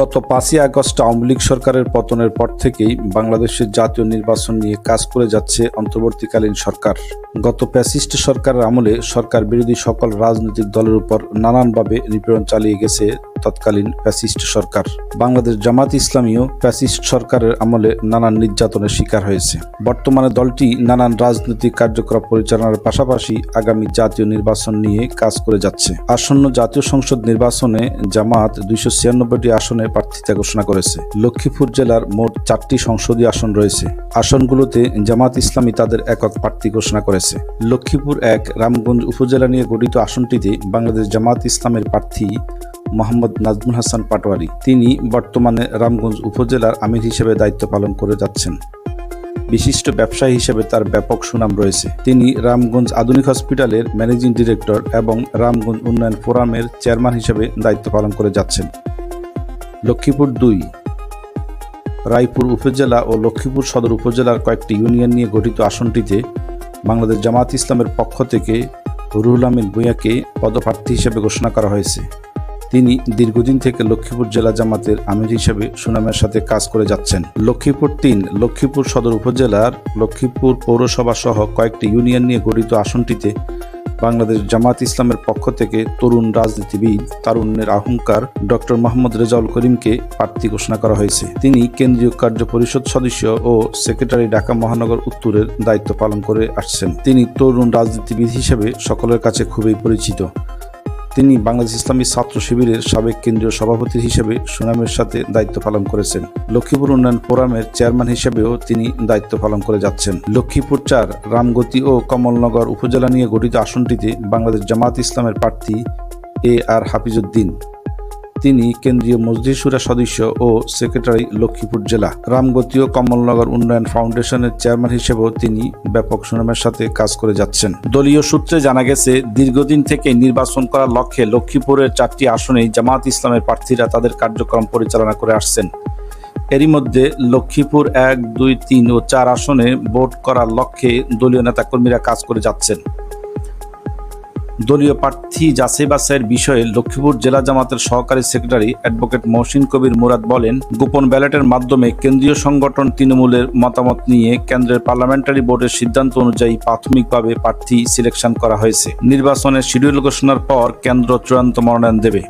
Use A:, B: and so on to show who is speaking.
A: গত পাঁচই আগস্ট আওয়ামী লীগ সরকারের পতনের পর থেকেই বাংলাদেশের জাতীয় নির্বাচন নিয়ে কাজ করে যাচ্ছে অন্তর্বর্তীকালীন সরকার। গত প্যাসিস্ট সরকারের আমলে সরকার বিরোধী সকল রাজনৈতিক দলের উপর নানানভাবে নিপীড়ন চালিয়ে গেছে তৎকালীন প্যাসিস্ট সরকার। বাংলাদেশ জামাত ইসলামীও প্যাসিস্ট সরকারের আমলে নানান নির্যাতনের শিকার হয়েছে। বর্তমানে দলটি নানান রাজনৈতিক কার্যক্রম পরিচালনার পাশাপাশি আগামী জাতীয় নির্বাচন নিয়ে কাজ করে যাচ্ছে। আসন্ন জাতীয় সংসদ নির্বাচনে জামাত দুইশো ছিয়ানব্বইটি আসনে প্রার্থিতা ঘোষণা করেছে। লক্ষ্মীপুর জেলার মোট চারটি সংসদীয় আসন রয়েছে। আসনগুলোতে জামাত ইসলামী তাদের একক প্রার্থী ঘোষণা করেছে। লক্ষ্মীপুর এক, রামগঞ্জ উপজেলা নিয়ে গঠিত আসনটিতে বাংলাদেশ জামাত ইসলামের প্রার্থী মোহাম্মদ নাজমুল হাসান পাটোয়ারি। তিনি বর্তমানে রামগঞ্জ উপজেলার আমির হিসেবে দায়িত্ব পালন করে যাচ্ছেন। বিশিষ্ট ব্যবসায়ী হিসেবে তার ব্যাপক সুনাম রয়েছে। তিনি রামগঞ্জ আধুনিক হসপিটালের ম্যানেজিং ডিরেক্টর এবং রামগঞ্জ উন্নয়ন ফোরামের চেয়ারম্যান হিসেবে দায়িত্ব পালন করে যাচ্ছেন। লক্ষ্মীপুর দুই। রায়পুর উপজেলা ও লক্ষ্মীপুর সদর উপজেলার কয়েকটি ইউনিয়ন নিয়ে গঠিত আসনটিতে বাংলাদেশ জামাত ইসলামের পক্ষ থেকে রুহুল আমিন ভূঁইয়াকে পদপ্রার্থী হিসেবে ঘোষণা করা হয়েছে। তিনি দীর্ঘদিন থেকে লক্ষ্মীপুর জেলা জামাতের আমির হিসেবে সুনামের সাথে কাজ করে যাচ্ছেন। লক্ষ্মীপুর তিন, লক্ষ্মীপুর সদর উপজেলার লক্ষ্মীপুর পৌরসভা সহ কয়েকটি ইউনিয়ন নিয়ে গঠিত আসনটিতে বাংলাদেশ জামাত ইসলামের পক্ষ থেকে তরুণ রাজনীতিবিদ তারুণ্যের আহংকার ডক্টর মোহাম্মদ রেজাউল করিমকে প্রার্থী ঘোষণা করা হয়েছে। তিনি কেন্দ্রীয় কার্য পরিষদ সদস্য ও সেক্রেটারি ঢাকা মহানগর উত্তরের দায়িত্ব পালন করে আসছেন। তিনি তরুণ রাজনীতিবিদ হিসেবে সকলের কাছে খুবই পরিচিত। তিনি বাংলাদেশ ইসলামী ছাত্র শিবিরের সাবেক কেন্দ্রীয় সভাপতি হিসেবে সুনামের সাথে দায়িত্ব পালন করেছেন। লক্ষ্মীপুর উন্নয়ন ফোরামের চেয়ারম্যান হিসেবেও তিনি দায়িত্ব পালন করে যাচ্ছেন। লক্ষ্মীপুর চার, রামগতি ও কমলনগর উপজেলা নিয়ে গঠিত আসনটিতে বাংলাদেশ জামাত ইসলামের প্রার্থী এ আর হাফিজউদ্দিন। তিনি কেন্দ্রীয় মজলিসুরা সদস্য ও সেক্রেটারি লক্ষ্মীপুর জেলা। রামগতি ও কমলনগর উন্নয়ন ফাউন্ডেশনের চেয়ারম্যান হিসেবেও তিনি ব্যাপক সুনামের সাথে কাজ করে যাচ্ছেন। দলীয় সূত্রে জানা গেছে, দীর্ঘদিন থেকে নির্বাচন করার লক্ষ্যে লক্ষ্মীপুরের চারটি আসনেই জামাত ইসলামের প্রার্থীরা তাদের কার্যক্রম পরিচালনা করে আসছেন। এরই মধ্যে লক্ষ্মীপুর এক, দুই, তিন ও চার আসনে ভোট করার লক্ষ্যে দলীয় নেতাকর্মীরা কাজ করে যাচ্ছেন। দলীয় প্রার্থী যাচাই বাছাইয়ের বিষয়ে লক্ষ্মীপুর জেলা জামাতের সহকারী সেক্রেটারি অ্যাডভোকেট মহসিন কবির মুরাদ বলেন, গোপন ব্যালটের মাধ্যমে কেন্দ্রীয় সংগঠন তৃণমূলের মতামত নিয়ে কেন্দ্রের পার্লামেন্টারি বোর্ডের সিদ্ধান্ত অনুযায়ী প্রাথমিকভাবে প্রার্থী সিলেকশন করা হয়েছে। নির্বাচনের শিডিউল ঘোষণার পর কেন্দ্র চূড়ান্ত মনোনয়ন দেবে।